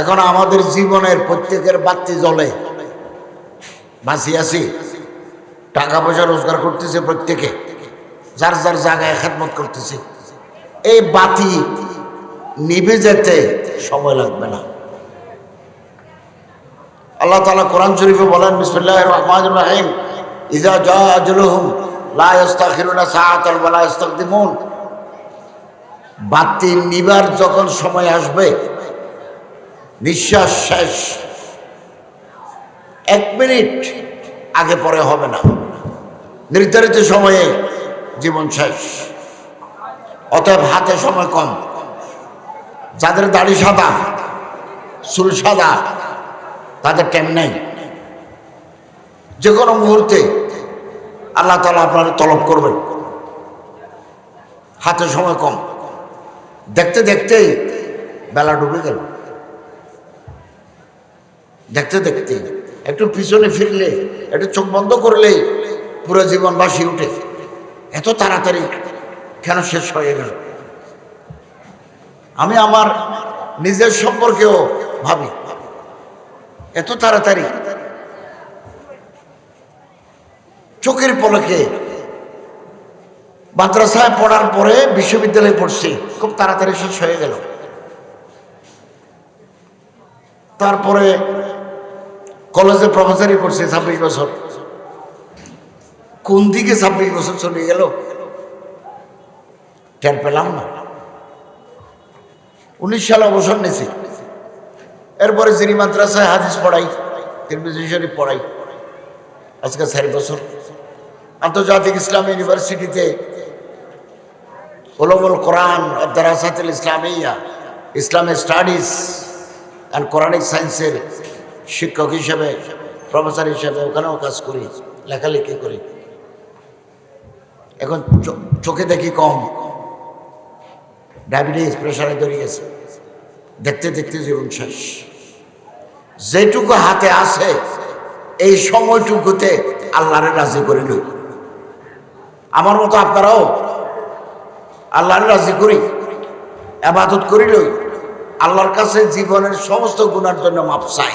এখন আমাদের জীবনের প্রত্যেকের বাতি জ্বলে বাঁচি আছি। টাকা পয়সা রোজগার করতেছে প্রত্যেকে। যার যার জায়গায় খেদমত করতেছে। এই বাতি নিভে যেতে সময় লাগবে না। আল্লাহ তালা কোরআন শরীফে বলেন বিসমুল্লাহ রহমান রাহিম ইজা জা আজলুহুম লা ইস্তাখিরুনা সাআতাল ওয়া লা ইস্তাকদিমুন। বাতি নিবার যখন সময় আসবে নিঃশ্বাস শেষ। এক মিনিট আগে পরে হবে না। নির্ধারিত সময়ে জীবন শেষ। অতএব হাতে সময় কম। যাদের দাড়ি সাদা, চুল সাদা, তাদের টাইম নেই। যে কোনো মুহূর্তে আল্লাহ তালা আপনার তলব করবেন। হাতে সময় কম। দেখতে দেখতেই বেলা ডুবে গেল। দেখতে দেখতে, একটু পিছনে ফিরলে, একটু চোখ বন্ধ করলে পুরো জীবন বাসি উঠে। এত তাড়াতাড়ি কেন শেষ হয়ে গেল? আমি আমার নিজের সম্পর্কেও ভাবি, এত তাড়াতাড়ি। চোখের পলকে মাদ্রাসায় পড়ার পরে বিশ্ববিদ্যালয়ে পড়ছি, খুব তাড়াতাড়ি শেষ হয়ে গেল। তারপরে কলেজে প্রফেসরই করছি ছাব্বিশ বছর। কোন দিকে ছাব্বিশ বছর চলে গেল? টের পেলাম না। উনিশ সালে অবসর নিয়েছি এরপরে যিনি মাদ্রাসায় হাদিস পড়াই, তিরমিজি শরীফ পড়াই, আজকে চারি বছর। আন্তর্জাতিক ইসলাম ইউনিভার্সিটিতে ওলমুল কোরআন দারাসাতুল ইসলামিয়া, ইসলামিক স্টাডিজ অ্যান্ড কোরআনিক সায়েন্সের শিক্ষক হিসেবে, প্রফেসর হিসেবে ওখানেও কাজ করি, লেখালেখি করি। এখন চোখে দেখি কম। ডায়াবেটিস প্রেশারে ধরে গেছে। দেখতে দেখতে জীবন শেষ। যেটুকু হাতে আছে, এই সময়টুকুতে আল্লাহরে রাজি করে লই আমার মতো আপনারাও আল্লাহরে রাজি করি আবাদত করি লই, আল্লাহর কাছে জীবনের সমস্ত গুণার জন্য মাপ চাই।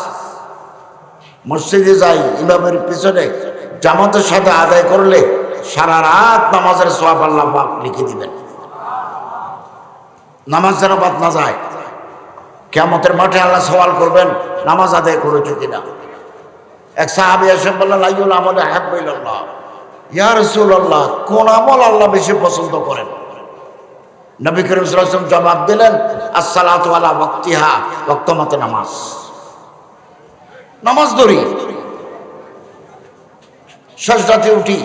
মসজিদে যাই, ইমামের পিছনে জামাতের সাথে আদায় করলে সারা রাত নামাজের সোয়াব আল্লাহ পাক লিখে দিবেন। নামাজ যেন বাদ না যায় কেমতের মাঠে আল্লাহ সওয়াল করবেন, নামাজ আদায় করেছ কিনা। এক সাহাবি এসে বললেন আইউল আমলে হাব্বাইল্লাহ ইয়া রাসূলুল্লাহ, কোন আমল আল্লাহ বেশি পছন্দ করেন? নবী করিম জবাব দিলেন, আসসালাতু আলা ওয়াক্তিহা, ওয়াক্ত নামাজ। নামাজ ধরি। রাতে উঠি।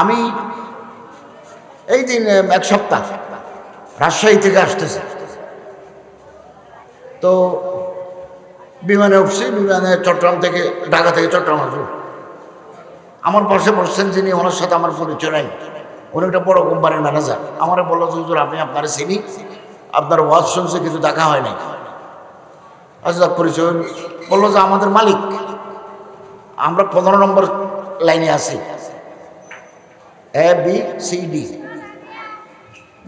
আমি এই দিন এক সপ্তাহ রাজশাহী থেকে আসতেছে। তো বিমানে উঠছি, বিমানে চট্টগ্রাম থেকে, ঢাকা থেকে চট্টগ্রাম আসব। আমার পাশে বসছেন যিনি, ওনার সাথে আমার পরিচয় নাই। উনি একটা বড় কোম্পানির ম্যানেজার আমার বলল যে আমি আপনার চিনি। আপনার ওয়াজ শুনছে, কিন্তু দেখা হয় নাই। আচ্ছা পরিচয় বলল যে আমাদের মালিক। আমরা পনেরো নম্বর লাইনে আছি। A, B, C, D.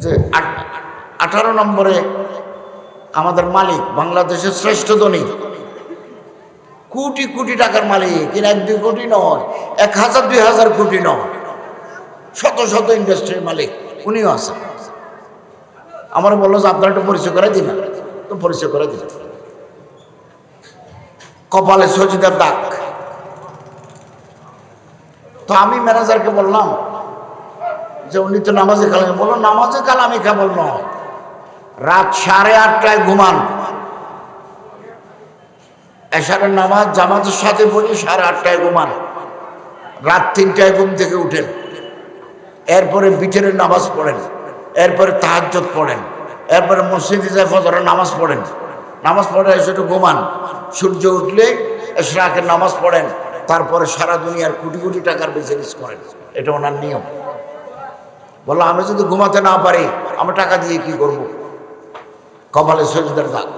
যে আঠারো নম্বরে আমাদের মালিক, বাংলাদেশের শ্রেষ্ঠ ধনী। কোটি কোটি টাকার মালিক। কিনা এক, দুই কোটি নয়, এক হাজার, দুই হাজার কোটি নয়। শত শত ইন্ডাস্ট্রির মালিক উনিও আছেন। আমার বলল যে আপনার একটু পরিচয় করে দিন তো পরিচয় করে দিন কপালে সজিদার দাগ। তো আমি ম্যানেজারকে বললাম যে, উনি তো নামাজে কালামে বলল নামাজে কালামি কেবল নয় রাত সাড়ে আটটায় ঘুমান। এশারের নামাজ জামাতের সাথে পড়ে সাড়ে আটটায় ঘুমান। রাত তিনটায় ঘুম থেকে উঠেন। এরপরে বিচের নামাজ পড়েন। এরপরে তাহাজ্জত পড়েন। এরপরে মসজিদে যায় ফজরের নামাজ পড়েন। নামাজ পড়ে এসে একটু ঘুমান। সূর্য উঠলে এশরাকের নামাজ পড়েন। তারপরে সারা দুনিয়ার কোটি কোটি টাকার বিজনেস করেন। এটা ওনার নিয়ম। বলল আমি যদি ঘুমাতে না পারি, আমি টাকা দিয়ে কি করব? কপালে সজদার দাগ।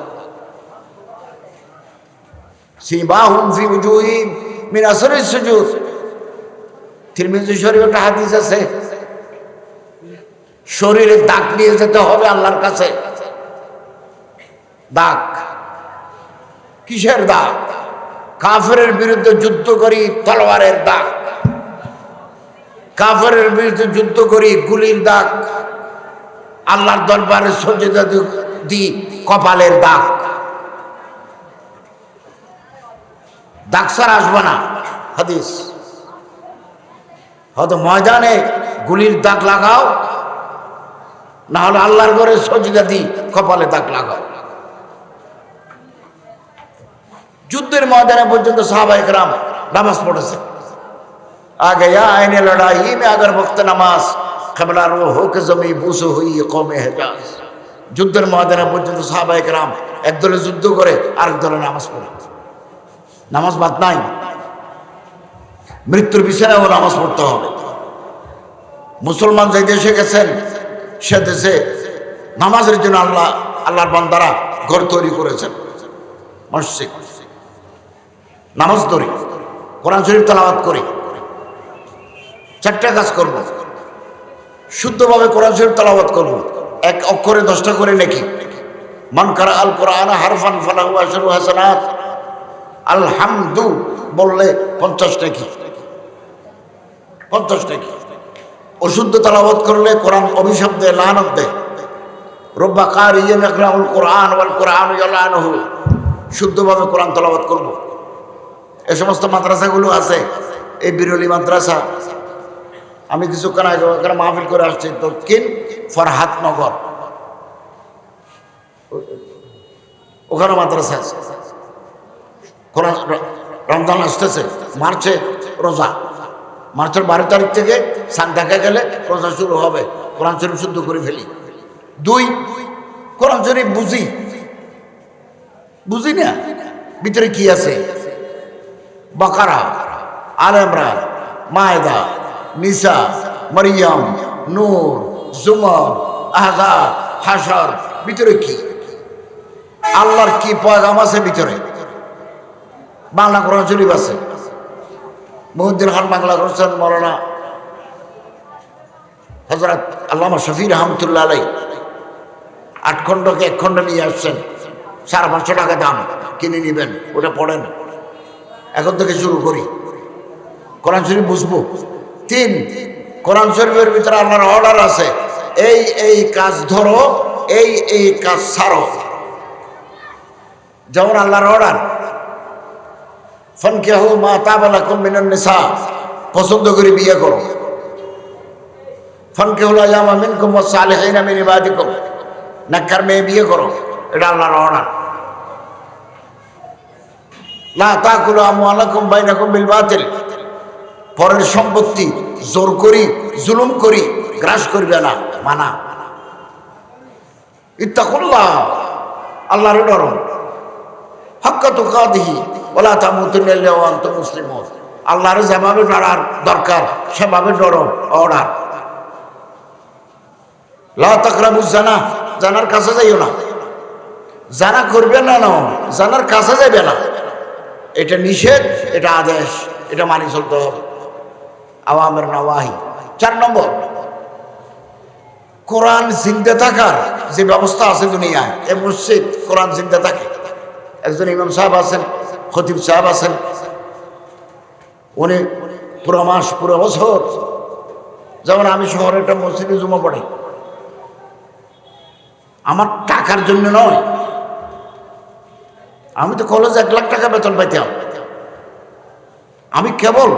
সিবাহুম শরীফে শরীরে দাগ নিয়ে যেতে হবে আল্লাহর কাছে। দাগ। কিসের দাগ? কাফেরের বিরুদ্ধে যুদ্ধ করি, তলোয়ারের দাগ। কাফেরের বিরুদ্ধে যুদ্ধ করি, গুলির দাগ। আল্লাহর দরবারে সজ্জিদা দি কপালের দাগ। দাগ ছাড়া আসবে না, হাদিস। হয়তো ময়দানে গুলির দাগ লাগাও, না হলে আল্লাহর ঘরে সজিদা দি কপালে দাগ লাগাও। যুদ্ধের ময়দানে পর্যন্ত সাহাবাহিক রাম নামাজ পড়েছে। আগে আইনে লড়াই মে আগর বক্ত নামাজ, কবলা রো হোক জমি বুসো হই কমে হেজাজ যুদ্ধের ময়দানে পর্যন্ত সাহাবাহিক রাম এক দলে যুদ্ধ করে আরেক দলে নামাজ পড়ে। নামাজ বাদ নাই। মৃত্যুর বিছানায়ও নামাজ পড়তে হবে। মুসলমান যে দেশে গেছেন, সে দেশে নামাজের জন্য আল্লাহ, আল্লাহর বান্দারা ঘর তৈরি করেছেন। মসজিদ। নামাজ ধরি কোরআন শরীফ তালাবাদ করি, চারটা কাজ করব। শুদ্ধভাবে কোরআন শরীফ তালাবাদ করব। এক অক্ষরে দশটা করে নাকি। মান কারা আল কোরআন হারফান ফালাহু হাসানাত। আলহামদু বললে পঞ্চাশ নাকি। পঞ্চাশ নাকি। অশুদ্ধ তালাবত করলে কোরআন অভিশাপ দেয় লানত দেয়। রব্বা কার ইয়ে নাকরাউল কোরআন ওয়াল কোরআন শুদ্ধভাবে কোরআন তালাবত করব। এ সমস্ত মাদ্রাসাগুলো আছে। এই বিরলি মাদ্রাসা। আমি কিছুক্ষণ আগে ওখানে মাহফিল করে আসছি, দক্ষিণ ফরহাতনগর ওখানে মাদ্রাসা আছে। রমজান আসতেছে, মার্চে রোজা। মার্চের বারো তারিখ থেকে সান দেখা গেলে রোজা শুরু হবে। কোরআন শরীফ শুদ্ধ করে ফেলি। দুই, কোরআন শরীফ বুঝি। বুঝি না? ভিতরে কি আছে? বাকারা, আল ইমরান, মায়দা, নিসা, মরিয়ম, নূর, জুমর, আহজাব হাসর ভিতরে কি? আল্লাহর কি পয়গাম আছে ভিতরে? বাংলা কোরআন শরীফ আছে। মহিউদ্দিন খান বাংলা করছেন মৌলানা হজরত আল্লামা শফি রহমতুল্লাহ আলাই আট খণ্ডকে এক খণ্ড নিয়ে আসছেন। সাড়ে পাঁচশো টাকা দাম। কিনে নেবেন, ওটা পড়েন। এখন থেকে শুরু করি। কোরআন শরীফ বুঝব? তিন, কোরআন শরীফের ভিতরে আল্লাহর অর্ডার আছে। এই এই কাজ ধরো, এই এই কাজ ছাড়ো। যেমন আল্লাহর অর্ডার ফনকেহু মা তাবালা কুমিনান নিসা, পছন্দ করে বিয়ে করো। ফনকেহুল আয়ামা মিনকুম ওয়া সালিহিনা মিন ইবাদিকুম, নাক্কার মেয়ে বিয়ে করো। এটা আল্লাহর অর্ডার লা তাকুলু আমওয়ালাকুম বাইনাকুম বিল বাতিল। পরের সম্পত্তি জোর করি, জুলুম করি, গ্রাস করবে না, মানা। ইত্তাকুল্লাহ আল্লাহর ডর হক্কা তো কাদিহি ওলা তামুতুল্লাহ মুসলিম আল্লাহর যেভাবে ডরার দরকার, সেভাবে ডর অর্ডার লা তাকরাবু জানা, জানার কাছে যাইও না। জানা করবে না না জানার কাছে যাবে না। এটা নিষেধ, এটা আদেশ, এটা মানি চলতে হবে। আওয়ামের নওয়াহি। চার নম্বর, কোরআন জিন্দে থাকার যে ব্যবস্থা আছে দুনিয়ায়, এ মসজিদ কোরআন জিন্দে থাকে। একজন ইমাম সাহেব আছেন, খতিব সাহেব আছেন, উনি পুরো মাস, পুরো বছর, যেমন আমি শহরে একটা মসজিদে জমা পড়ি। আমার টাকার জন্য নয় আমি তো কলেজ এক লাখ টাকা বেতন পাইতাম। আমি কেবল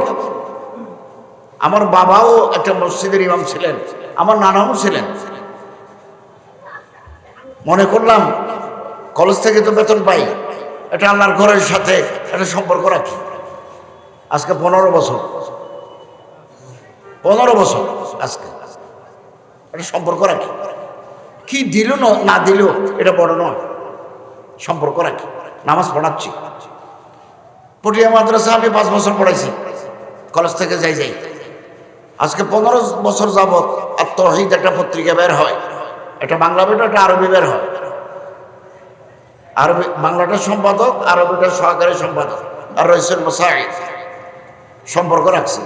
আমার বাবাও একটা মসজিদের ইমাম ছিলেন, আমার নানাও ছিলেন। মনে করলাম, কলেজ থেকে তো বেতন পাই, এটা আল্লাহর ঘরের সাথে একটা সম্পর্ক রাখি। আজকে পনেরো বছর। পনেরো বছর আজকে। একটা সম্পর্ক রাখি। কি দিল না দিল, এটা বড় নয়। সম্পর্ক রাখি। নামাজ পড়াচ্ছি। পটিয়া মাদ্রাসা আমি পাঁচ বছর পড়াইছি। কলেজ থেকে যাই যাই। আজকে পনেরো বছর যাবৎ তহিদ একটা পত্রিকা বের হয়। একটা বাংলা বেটা একটা আরবি বের হয়। আরবি বাংলাটার সম্পাদক আরবিটার সহকারী সম্পাদক। আর রয়েছেন মোসাহিদ সম্পর্ক রাখছি।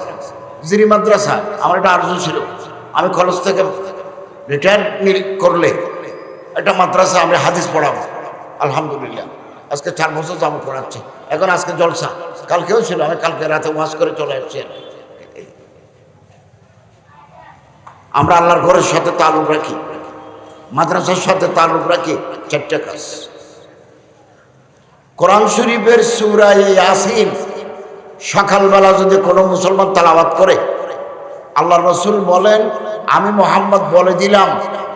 জিরি মাদ্রাসা, আমার একটা আর্য ছিল। আমি কলেজ থেকে রিটায়ার করলে একটা মাদ্রাসা আমি হাদিস পড়াবো। আলহামদুলিল্লাহ। আজকে চার বছর যাব পড়াচ্ছি। এখন আজকে জলসা। কালকেও ছিল, আমি কালকে রাতে ওয়াজ করে চলে আসছি আমরা আল্লাহর ঘরের সাথে তালুক রাখি, মাদ্রাসার সাথে তালুক রাখি, চারটে কাজ। কোরআন শরীফের সুরাই ইয়াসিন, সকালবেলা যদি কোনো মুসলমান তালাবাত করে আল্লাহ রসুল বলেন, আমি মোহাম্মদ বলে দিলাম,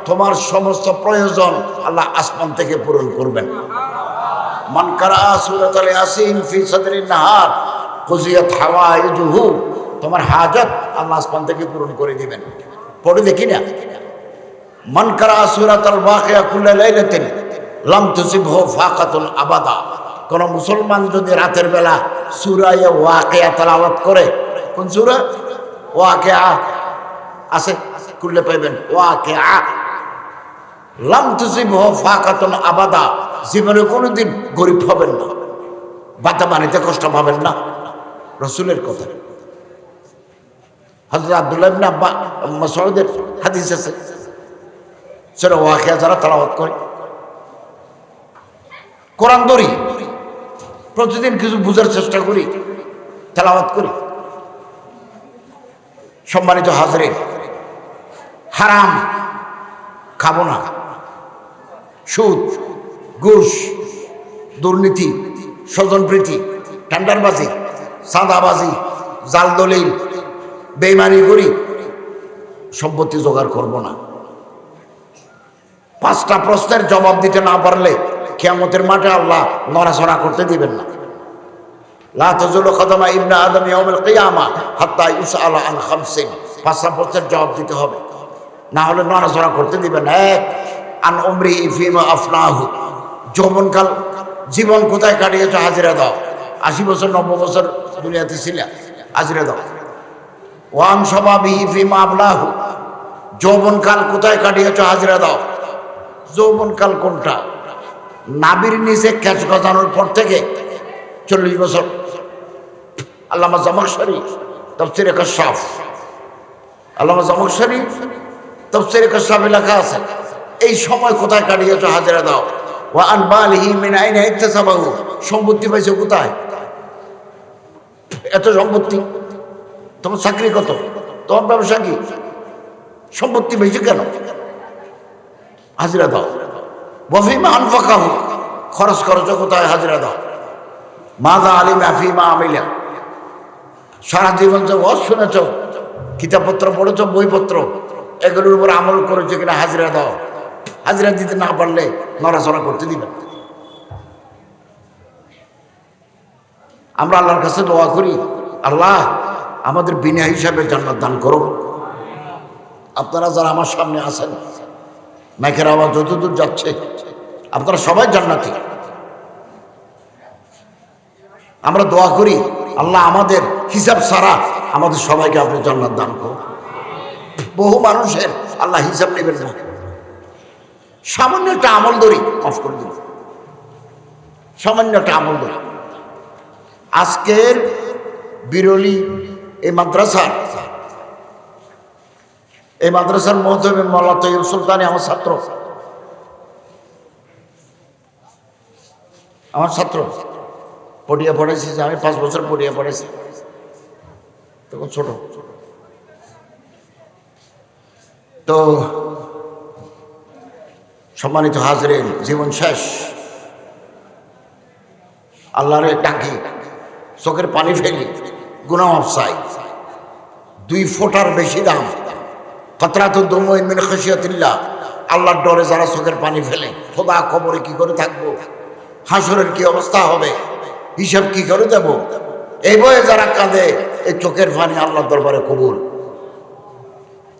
তোমার সমস্ত প্রয়োজন আল্লাহ আসমান থেকে পূরণ করবেন। মানকারা সুরত আল ইয়াসিন ফি সদরি নাহার কুজিয়াত হাওয়া ইজুহু তোমার হাজত আল্লাহ আসমান থেকে পূরণ করে দিবেন। পড়ে দেখি না? মান কারা সুরাত আল ওয়াকিয়া কুল্লা লাইলাতিন লাম তুসিবহু ফাকাতুন আবাদা। কোন মুসলমান যদি রাতের বেলা সূরায়ে ওয়াকিয়া তেলাওয়াত করে, কোন সূরা? ওয়াকিয়া আছে? খুললে পাইবেন? ওয়াকিয়া। লাম তুসিবহু ফাকাতুন আবাদা। জীবনে কোনোদিন গরিব হবেন না বাতা বানিতে কষ্ট পাবেন না। রসুলের কথা। হজরত আব্দুল্লাহ ইবনে আব্বা মাসউদের হাদিস আছে। সেটা ওয়াকিয়া যারা তালাবাত করে। কোরআন ধরি। প্রতিদিন কিছু বুঝার চেষ্টা করি, তেলাওয়াত করি। সম্মানিত হাজরে, হারাম খাব না। সুদ ঘুষ দুর্নীতি, স্বজনপ্রীতি, টেন্ডারবাজি সাদাবাজি জাল দলিল, বেইমানি করি, সম্পত্তি জোগাড় করব না। পাঁচটা প্রশ্নের জবাব দিতে না পারলে কেয়ামতের মাঠে আল্লাহ নড়াচড়া করতে দিবেন না। পাঁচটা জবাব দিতে হবে। করতে দিবেন। আফনাহু। যৌবনকাল, জীবন কোথায় কাটিয়েছ হাজিরা দাও। আশি বছর, নব্বই বছর দুনিয়াতে ছিল, হাজিরা দাও। ওয়ান সবাবিহি ফিমা আবলাহু। যৌবনকাল কোথায় কাটিয়েছ হাজিরা দাও। যৌবনকাল কোনটা? নাবির নিচে ক্যাচ গজানোর পর থেকে চল্লিশ বছর। আল্লামা জামকশরী তফসির কশাফ। আল্লামা জামকশরী তফসির কশাফে এলাকা আছে, এই সময় কোথায় কাটিয়েছ হাজিরা দাও? ও সম্পত্তি পাইছে কোথায়? এত সম্পত্তি? তোমার চাকরি কত? তোমার ব্যবসা কি? সম্পত্তি বেশি কেন? হাজিরা দাও। বফিমা আনফাকাহু। খরচ খরচ কোথায়? হাজিরা দাও। মাদা আলিম আফিমা আমিলা। সারা জীবন যে ওয়াজ শুনেছ, কিতাবপত্র পড়েছ, বইপত্র, এগুলোর উপর আমল করেছে কিনা হাজিরা দাও। হাজিরা দিতে না পারলে নড়াচড়া করতে দিবেন। আমরা আল্লাহর কাছে দোয়া করি, আল্লাহ আমাদের বিনা হিসাবে জান্নাত দান করো। আপনারা যারা আমার সামনে আছেন, মাইকের আওয়াজ যতদূর যাচ্ছে, আপনারা সবাই জান্নাতি। আমরা দোয়া করি, আল্লাহ আমাদের হিসাব ছাড়া আমাদের সবাইকে আপনি জান্নাত দান করুন। বহু মানুষের আল্লাহ হিসাব নেবেন না সামান্য একটা আমল ধরি অফ করে দিন সামান্য একটা আমল ধরি। আজকের বিরলি এই মাদ্রাসা এই মাদ্রাসার মহতমে মোল্লা তৈব সুলতানি আমার ছাত্র। আমার ছাত্র। পড়িয়া পড়েছি যে আমি পাঁচ বছর পড়িয়া পড়েছি তখন ছোট। তো সম্মানিত হাজরেন, জীবন শেষ। আল্লাহরে ডাকি চোখের পানি ফেলি গুনাম আফসাই দুই ফোটার বেশি দাম। কতরাত দমইন মিন খসিয়াতিল্লাহ আল্লাহর ডরে যারা চোখের পানি ফেলে, খোদা খবরে কি করে থাকব? হাসরের কি অবস্থা হবে? হিসাব কি করে দেব? এই বয়ে যারা কাঁদে, এই চোখের পানি আল্লাহর দরবারে কবুল।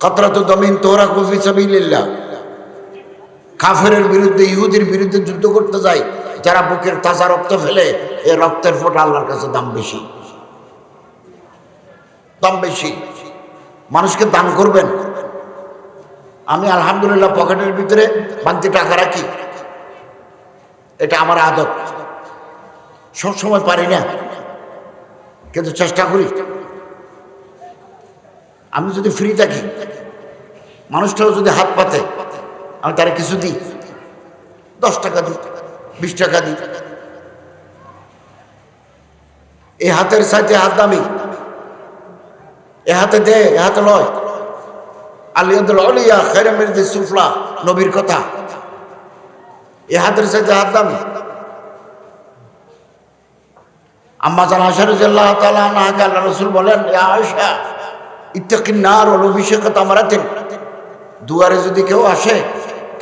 কতরাত দমিন তোহরা কফি সাবিল্লাহ কাফেরের বিরুদ্ধে, ইহুদির বিরুদ্ধে যুদ্ধ করতে যায়, যারা বুকের তাজা রক্ত ফেলে এ রক্তের ফোঁটা আল্লাহর কাছে দাম বেশি। দাম বেশি। মানুষকে দান করবেন। আমি আলহামদুলিল্লাহ পকেটের ভিতরে বান্তি টাকা রাখি। এটা আমার আদত। সব সময় পারি না। কিন্তু চেষ্টা করি। আমি যদি ফ্রি থাকি, মানুষটাও যদি হাত পাতে আমি তারা কিছু দিই। দশ টাকা দিই, বিশ টাকা দিই। এই হাতের সাথে হাত দামি এ হাতে দে, এ হাতে লয়। আলিয়াদুল অলিয়া খেরেমের যে সুফলা, নবীর কথা। এ হাতের সাথে হাত দামি আম্মা জান আশারুজ্লাহ তালা নাহাকে আল্লাহ রসুল বলেন আয়সা ইত্যাকিন নার ওল অভিষেকতা মারাতেন দুয়ারে যদি কেউ আসে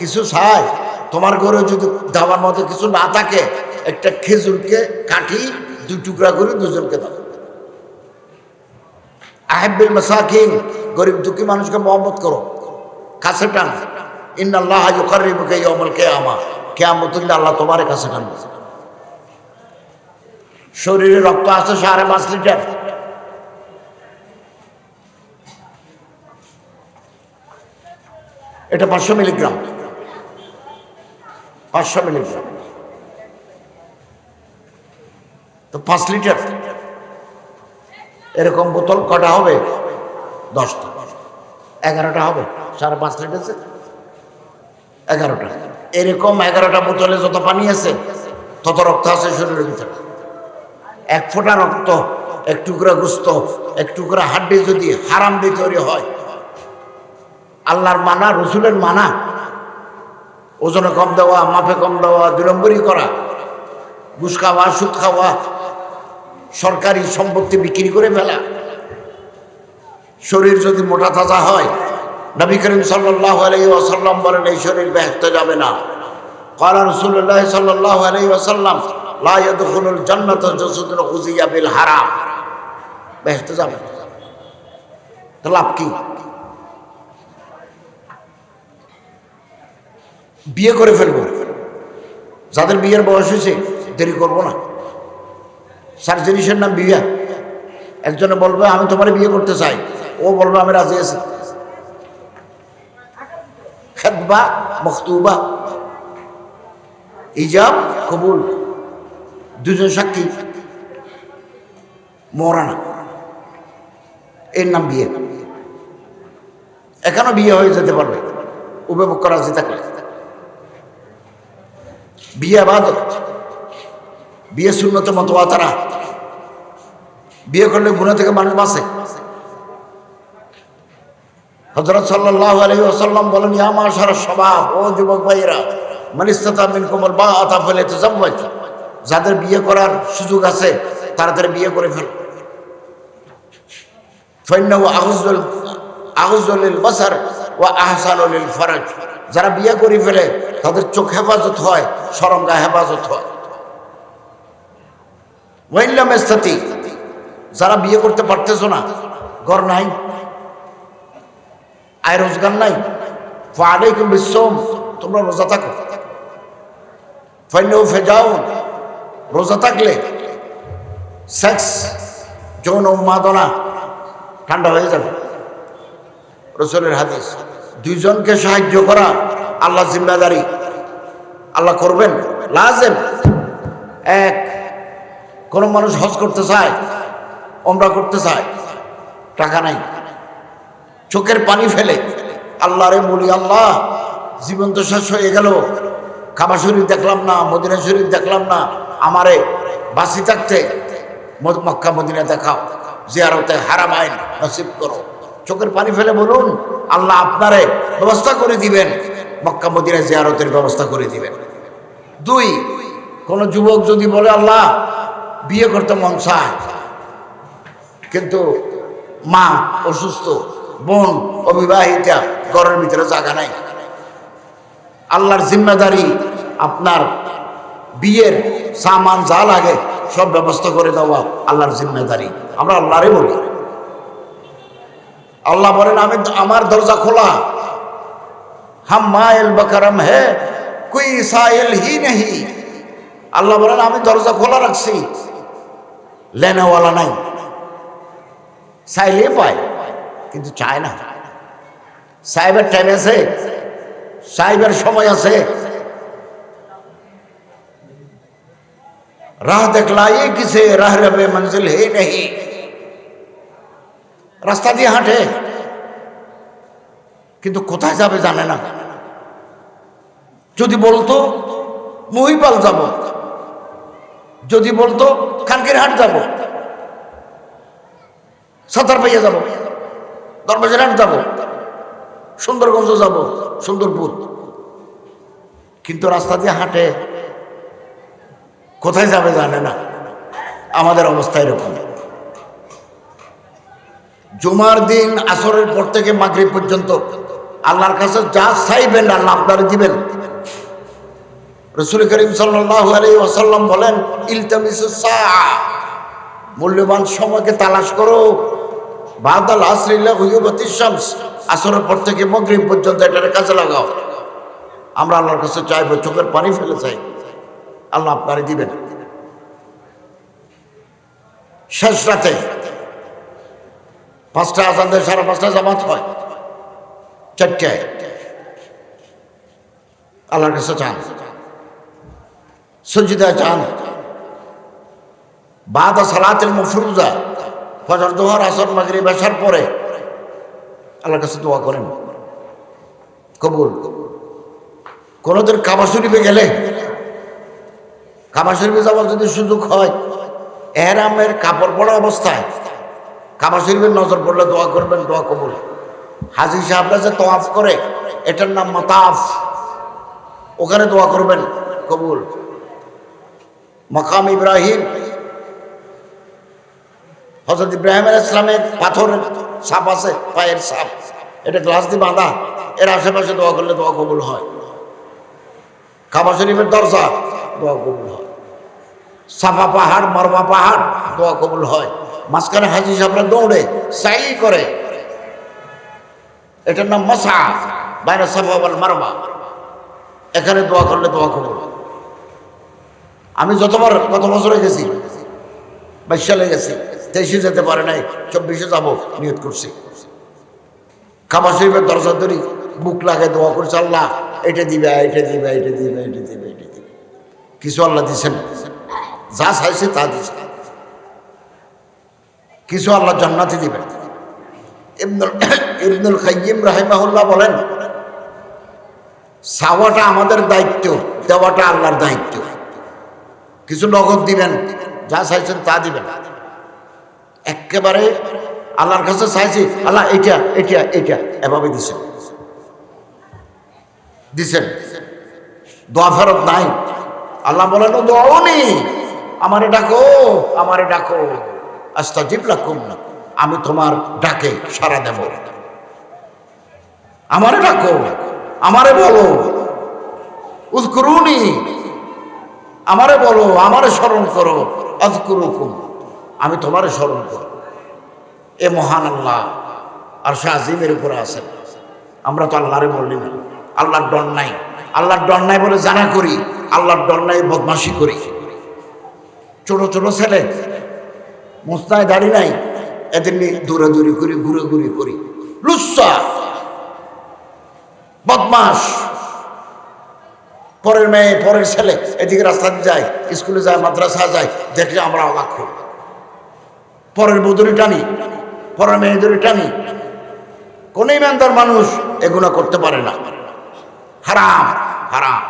কিছু চায় তোমার ঘরে যদি দেওয়ার মতো কিছু না থাকে, একটা খেজুরকে কাটি দুই টুকরা করে দুজনকে দাও। আহেবিল মাসাকিন, গরিব দুঃখী মানুষকে মহব্বত করো। কাছে টান। ইন্নাল্লাহ ইউকারিবুকা ইয়াউমাল কিয়ামা। কিয়ামতুল্লাহ আল্লাহ তোমার কাছে টানবে। শরীরে রক্ত আছে সাড়ে পাঁচ লিটার। এটা পাঁচশো মিলিগ্রাম। পাঁচশো মিলিগ্রাম তো পাঁচ লিটার। এরকম বোতল কটা হবে? দশটা। এগারোটা হবে? সাড়ে পাঁচ লিটার এগারোটা। এরকম এগারোটা বোতলে যত পানি আছে, তত রক্ত আছে শরীরের ভিতরে। এক ফোঁটা রক্ত, এক টুকরা গুস্ত, এক টুকরা হাড্ডি যদি হারাম দিয়ে তৈরি হয়, আল্লাহর মানা, রসুলের মানা ওজনে কম দেওয়া, মাপে কম দেওয়া দুই করা, ঘুষ খাওয়া, সুদ খাওয়া, সরকারি সম্পত্তি বিক্রি করে ফেলা। শরীর যদি মোটা তাজা হয়, নবী করিম সাল্লাহ আলাই ওয়াসাল্লাম বলেন, এই শরীর ব্যস্ত যাবে না। কলা রসুল্লাহ সাল্লাহ আলাই ওয়াসাল্লাম লাইয়াদুল জান্নাত জসুদুল হুজিয়া বিল হারাম। ব্যস্ত যাবে। লাভ কি? বিয়ে করে ফেলব। যাদের বিয়ের বয়স হয়েছে, দেরি করব না। সার জিনিসের নাম বিয়ে। একজনে বলবে, আমি তোমার বিয়ে করতে চাই। ও বলবে, আমি রাজি আছি। খেদবা মখতুবা ইজাব কবুল। দুজন সাক্ষী। মরানা এর নাম বিয়ে। এখানেও বিয়ে হয়ে যেতে পারবে। উপভোগ করা যেতে থাকলে। বিয়ে আবাদত, বিয়ে শূন্যত মতো তারা। বিয়ে করলে গুণা থেকে মানুষ বাঁচে। হজরত সাল্লাহ আলহি আসাল্লাম বলেন আমার সারা স্বভাব ও যুবক ভাইয়েরা মানিস্তা মিন কোমল বা আতা ফেলে তো যাদের বিয়ে করার সুযোগ আছে, তারা তাড়াতাড়ি বিয়ে করে ফেল। ফৈন্যাউ আহজুল আহজুল বাসার ও আহসানুল ফরাজ। যারা বিয়ে করে ফেলে, তাদের চোখ হেফাজত হয় সরঙ্গা হেফাজত হয়। যারা বিয়ে করতে পারতেছো না, ঘর নাই, আয় রোজগার নাই ফালাইকুম তোমরা রোজা থাকো। ফাইনাও ফেজাও রোজা থাকলে সেক্স, যৌন উন্মাদনা ঠান্ডা হয়ে যাবে। রসুলের হাদিস। দুইজনকে সাহায্য করা আল্লাহ জিম্মাদারি। আল্লাহ করবেন? লাজেম। এক, কোন মানুষ হজ করতে চায় ওমরা করতে চায়, টাকা নাই। চোখের পানি ফেলে আল্লাহ রে বলি, আল্লাহ, জীবন তো শেষ হয়ে গেল। কাবা শরীফ দেখলাম না, মদিনা শরীফ দেখলাম না। আমারে বাসি থাকতে মক্কা, মদিনা দেখাও। জিয়ারতে হারাম আইন নসিব করো। চোখের পানি ফেলে বলুন, আল্লাহ আপনারে ব্যবস্থা করে দিবেন। মক্কা মদিনা জিয়ারতের ব্যবস্থা করে দিবেন। দুই, কোন যুবক যদি বলে, আল্লাহ, বিয়ে করতে মন কিন্তু মা অসুস্থ, বোন অবিবাহিতা, ঘরের ভিতরে জায়গা নাই, আল্লাহর জিম্মাদারি, আপনার বিয়ের সামান যা লাগে সব ব্যবস্থা করে দেওয়া আল্লাহর জিম্মাদারি। আমরা আল্লাহরে বলি। আল্লাহ বলেন, আমি আমার দরজা খোলা। হাম মায়েল বকরম হে কুই সাইল হি নেহি আল্লাহ বলেন, আমি দরজা খোলা রাখছি। লেনেওয়ালা নাই। চাইলে পায়, কিন্তু চায় না। সাহেবের টাইম আছে। সাহেবের সময় আছে। রাহ দেখলাই কিসে রাহ রবে মঞ্জিল হে নেই রাস্তা দিয়ে হাঁটে। কিন্তু কোথায় যাবে জানে না। যদি বলতো, মহিপাল যাব। যদি বলতো খানকির হাট যাব। সাঁতার পাইয়া যাব। দরবাজার হাট যাব। সুন্দরগঞ্জ যাব, সুন্দরপুর। কিন্তু রাস্তা দিয়ে হাঁটে, কোথায় যাবে জানে না। আমাদের অবস্থা এরকম। জুমার দিন, আসরের পর থেকে মাগরিব পর্যন্ত আল্লাহর কাছে যা চাইবেন আল্লাহ আপনারা দিবেন। রসুল করিম সাল্লাহ আলী ওসাল্লাম বলেন, ইলতামিসু মূল্যবান সময়কে তালাশ করো। বাদাল আসরিল্লা হুইবতী শামস, আসরের পর থেকে মগরিব পর্যন্ত এটার কাজে লাগাও। আমরা আল্লাহর কাছে চাইব চোখের পানি ফেলে চাই। আল্লাহ আপনারে দিবেন। শেষ রাতে পাঁচটা আজান দেয়, সাড়ে পাঁচটা জামাত হয়। চারটায় আল্লাহর কাছে চান। সঞ্জিদায় চান। বাদা সালাতের মফরুজা ফজর দোহর আসর মাগরি বেসার পরে আল্লাহর কাছে দোয়া করেন। কবুল। কোনোদিন কাবা শরীফে গেলে, কাবা শরীফে যাওয়ার যদি সুযোগ হয়, এহরামের কাপড় পরা অবস্থায় কাবা শরীফের নজর পড়লে দোয়া করবেন, দোয়া কবুল। হাজি সাহেবরা যে তোয়াফ করে, এটার নাম মাতাফ। ওখানে দোয়া করবেন, কবুল। মকাম ইব্রাহিম। হজরত ইব্রাহিম আল ইসলামের পাথরের সাপ আছে, পায়ের সাপ এটা গ্লাস দিয়ে বাঁধা। এর আশেপাশে দোয়া করলে দোয়া কবুল হয়। কাবা শরীফের দরজা, দোয়া কবুল হয়। সাফা পাহাড় মরমা পাহাড়, দোয়া কবুল হয়। মাঝখানে হাজি সাহেবরা দৌড়ে সাই করে। এটার নাম মশা বাইরে সাফা বল মারবা এখানে দোয়া করলে দোয়া কবুল। আমি যতবার গত বছরে গেছি, বাইশ সালে গেছি, তেইশে যেতে পারে নাই, চব্বিশে যাব, নিয়োগ করছি। খাবার শরীফের দরজা ধরি বুক লাগে দোয়া করছে, আল্লাহ, এটা দিবে এটা দিবে এটা দিবে এটা দিবে এটা দিবে। কিছু আল্লাহ দিছেন যা চাইছে তা দিছে। কিছু আল্লাহ জান্নাতি দিবেন ইবনুল ইবনুল খাইয়িম রাহিমাহুল্লাহ বলেন, চাওয়াটা আমাদের দায়িত্ব, দেওয়াটা আল্লাহর দায়িত্ব। কিছু নগদ দিবেন, যা চাইছেন তা দিবেন। একেবারে আল্লাহর কাছে চাইছি, আল্লাহ এটা এটা এটা এভাবে দিছেন। দিছেন। দোয়া ফেরত নাই। আল্লাহ বলেন দোয়াওনি আমারে ডাকো আমারে ডাকো। আস্তা না আমি তোমার ডাকে সারা দেব। আমারে ডাকো, আমারে বলো। উৎকরুনি আমারে বলো, আমারে স্মরণ করো। অদকুরুকুম আমি তোমারে স্মরণ করো। এ মহান আল্লাহ, আর আজিমের উপরে আছেন। আমরা তো আল্লাহরে বললি না। আল্লাহর ডর নাই। আল্লাহর ডর নাই বলে জানা করি। আল্লাহর ডর নাই বদমাসি করি। ছোট ছোট ছেলে মোস্তায় দাড়ি নাই, এদের নিয়ে দৌড়াদৌড়ি করি ঘুরে ঘুরে করি। লুচ্ছা বদমাস পরের মেয়ে, পরের ছেলে, এদিকে রাস্তা দিয়ে যায়, স্কুলে যায় মাদ্রাসা যায়, দেখলে আমরা অবাক করি পরের বদরি টানি, পরের মেয়ে মেয়েদের টানি। কোন ইমানদার মানুষ এগুলো করতে পারে না। হারাম হারাম।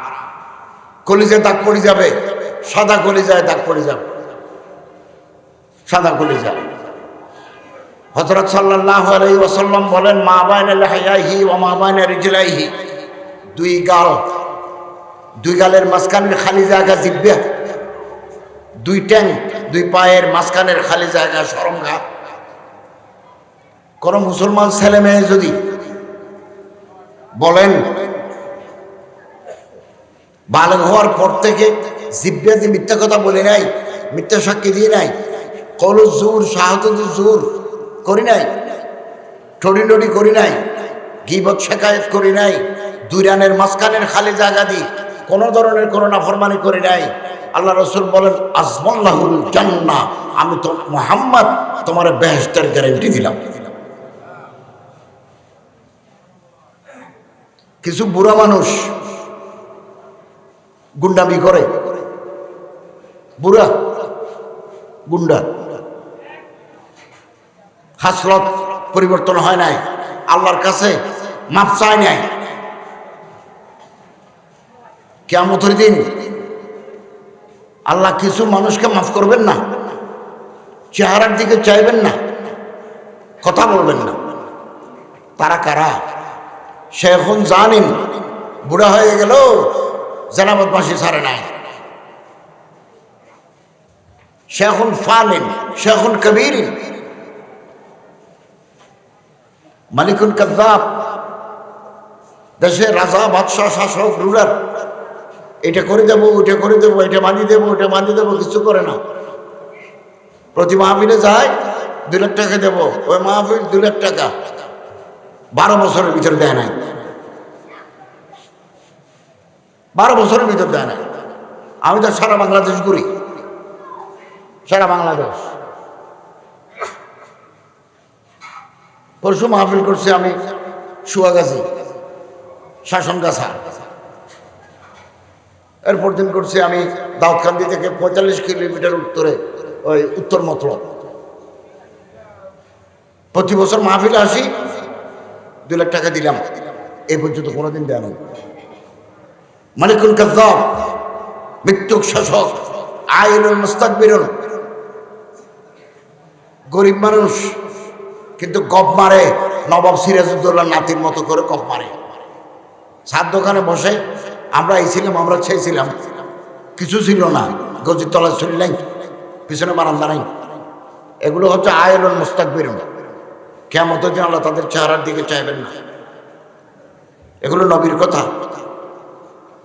কলিজে দাগ পড়ে যাবে, সাদা কলিজায় দাগ পড়ে যাবে। সাদা কলিজা। হজরত সাল্লাহ আলাই বলেন, মা বাইন হাইয়াহি ও মা বাইন রিজলাইহি। দুই গাল, দুই গালের মাঝখানের খালি জায়গা জিব্বে, দুই ট্যাং দুই পায়ের মাঝখানের খালি জায়গা সরঙ্গা। কোন মুসলমান ছেলে মেয়ে যদি বলেন, বালক হওয়ার পর থেকে জিব্বে মিথ্যা কথা বলে নাই, মিথ্যা সাক্ষী দিয়ে নাই কল জোর শাহাদ জোর করি নাই টড়ি করি নাই, গিবত শেখায়ত করি নাই দুই রানের মাঝখানের খালি জায়গা দিই কোনো ধরনের করোনা ফরমানি করি নাই। আল্লাহ রসুল বলেন, আজমাল্লাহুল জান্না আমি তো মোহাম্মদ, তোমার বেহেস্তের গ্যারেন্টি দিলাম। কিছু বুড়া মানুষ গুন্ডামি করে। বুড়া, গুন্ডা। হাসরত পরিবর্তন হয় নাই, আল্লাহর কাছে মাপ চায় নাই। কেমতের দিন আল্লাহ কিছু মানুষকে মাফ করবেন না, চেহারার দিকে চাইবেন না, কথা বলবেন না। তারা কারা? সে এখন জানেন বুড়া হয়ে গেল জানাবত মাসি ছাড়ে নাই। সে এখন ফানেন সে এখন কবির মালিকুল কাদ্দাব। দেশের রাজা, বাদশাহ, শাসক, রুলার। এটা করে দেবো, ওইটা করে দেবো, এটা মানিয়ে দেবো ওটা মানিয়ে দেবো, কিছু করে না। প্রতি মাহফিলে যায় দু লাখ টাকা দেবো। ওই মাহফিল দু লাখ টাকা। বারো বছরের ভিতরে দেয় নাই। বারো বছরের ভিতর দেয় নাই। আমি তো সারা বাংলাদেশ ঘুরি। সারা বাংলাদেশ। পরশু মাহফিল করছি আমি সুয়াগাছি শাসনগাছা। এরপর দিন করছি আমি দাউদকান্দি থেকে পঁয়তাল্লিশ কিলোমিটার উত্তরে, ওই উত্তর মতলব প্রতি বছর মাহফিলে আসি দু লাখ টাকা দিলাম। এই পর্যন্ত কোনোদিন দেয় নাই। মালিকুল কাদ্দাব মৃত্যুক শাসক, আইনুল মুস্তাক বেরোন গরিব মানুষ কিন্তু গপ মারে, নবাব সিরাজউদ্দৌলার নাতির মতো করে গপ মারে। সাত দোকানে বসে আমরা এই ছিলাম আমরা ছেয়েছিলাম কিছু ছিল না, গজির তলা চলি নাই, পিছনে বারান্দা নাই। এগুলো হচ্ছে আয়লন মোস্তাক বেরুন কেমন দিন আল্লাহ তাদের চেহারার দিকে চাইবেন না। এগুলো নবীর কথা।